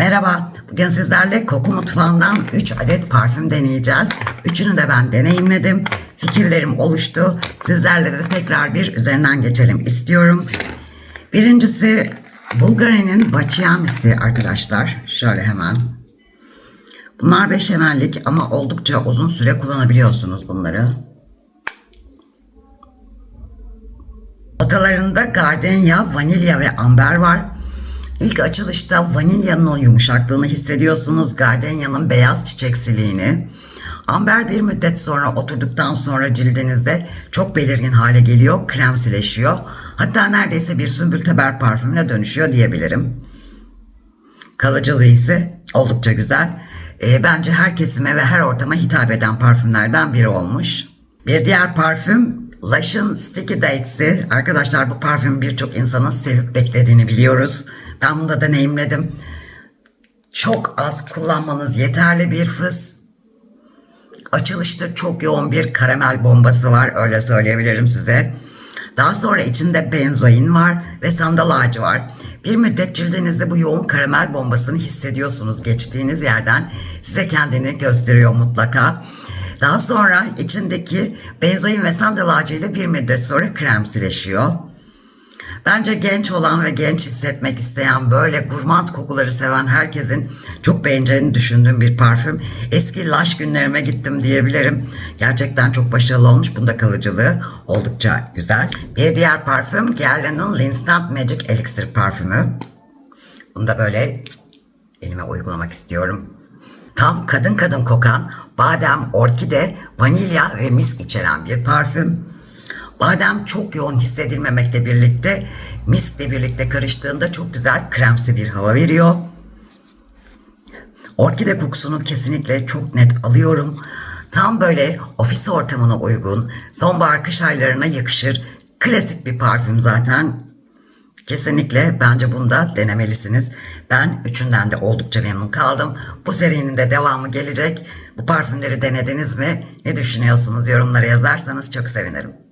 Merhaba, bugün sizlerle koku mutfağından 3 adet parfüm deneyeceğiz. Üçünü de ben deneyimledim. Fikirlerim oluştu. Sizlerle de tekrar bir üzerinden geçelim istiyorum. Birincisi Bulgari'nin Vachiamisi arkadaşlar. Şöyle hemen. Bunlar 5 ml'lik ama oldukça uzun süre kullanabiliyorsunuz bunları. Odalarında gardenya, vanilya ve amber var. İlk açılışta vanilyanın o yumuşaklığını hissediyorsunuz. Gardenya'nın beyaz çiçeksiliğini. Amber bir müddet sonra oturduktan sonra cildinizde çok belirgin hale geliyor. Kremsileşiyor. Hatta neredeyse bir sümbül teber parfümüne dönüşüyor diyebilirim. Kalıcılığı ise oldukça güzel. Ee, bence her kesime ve her ortama hitap eden parfümlerden biri olmuş. Bir diğer parfüm Lush'ın Sticky Dates'i. Arkadaşlar bu parfüm birçok insanın sevip beklediğini biliyoruz. Ben bunu da deneyimledim. Çok az kullanmanız yeterli bir fıs. Açılışta çok yoğun bir karamel bombası var öyle söyleyebilirim size. Daha sonra içinde benzoin var ve sandal ağacı var. Bir müddet cildinizde bu yoğun karamel bombasını hissediyorsunuz geçtiğiniz yerden. Size kendini gösteriyor mutlaka. Daha sonra içindeki benzoin ve sandal ağacı ile bir müddet sonra kremsileşiyor. Bence genç olan ve genç hissetmek isteyen böyle gurmand kokuları seven herkesin çok beğeneceğini düşündüğüm bir parfüm. Eski Lush günlerime gittim diyebilirim. Gerçekten çok başarılı olmuş. Bunda kalıcılığı oldukça güzel. Bir diğer parfüm Guerlain'in L'instant Magic Elixir parfümü. Bunu da böyle elime uygulamak istiyorum. Tam kadın kadın kokan badem, orkide, vanilya ve misk içeren bir parfüm. Badem çok yoğun hissedilmemekle birlikte miskle birlikte karıştığında çok güzel kremsi bir hava veriyor. Orkide kokusunu kesinlikle çok net alıyorum. Tam böyle ofis ortamına uygun, sonbahar kış aylarına yakışır. Klasik bir parfüm zaten. Kesinlikle bence bunu da denemelisiniz. Ben üçünden de oldukça memnun kaldım. Bu serinin de devamı gelecek. Bu parfümleri denediniz mi? Ne düşünüyorsunuz? Yorumlara yazarsanız çok sevinirim.